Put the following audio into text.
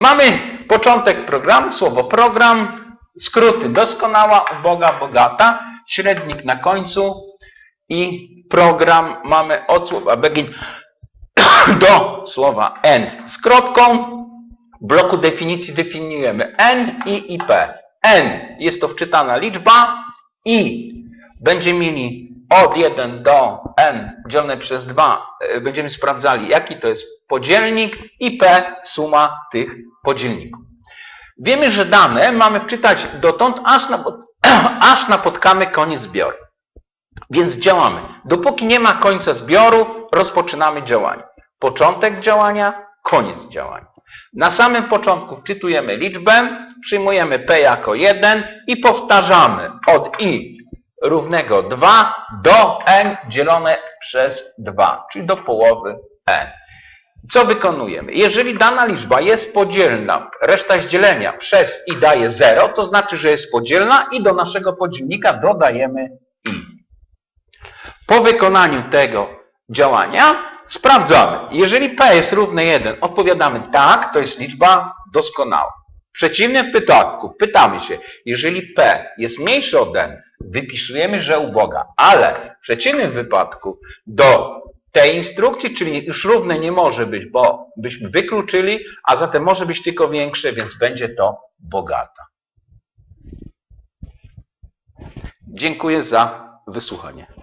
Mamy początek programu, słowo program, skróty doskonała, uboga, bogata, średnik na końcu i program mamy od słowa begin do słowa end z kropką. W bloku definicji definiujemy n, i i p. n jest to wczytana liczba i będziemy mieli od 1 do n dzielone przez 2. e, Będziemy sprawdzali, jaki to jest podzielnik i p suma tych podzielników. Wiemy, że dane mamy wczytać dotąd, aż, napot aż napotkamy koniec zbioru. Więc działamy. Dopóki nie ma końca zbioru, rozpoczynamy działanie. Początek działania, koniec działania. Na samym początku wczytujemy liczbę, przyjmujemy p jako 1 i powtarzamy od i równego 2 do n dzielone przez 2, czyli do połowy n. Co wykonujemy? Jeżeli dana liczba jest podzielna, reszta z dzielenia przez i daje 0, to znaczy, że jest podzielna i do naszego podzielnika dodajemy i. Po wykonaniu tego działania sprawdzamy. Jeżeli p jest równe 1, odpowiadamy tak, to jest liczba doskonała. W przeciwnym wypadku pytamy się, jeżeli p jest mniejsze od n, wypisujemy, że uboga, ale w przeciwnym wypadku do tej instrukcji, czyli już równe nie może być, bo byśmy wykluczyli, a zatem może być tylko większe, więc będzie to bogata. Dziękuję za wysłuchanie.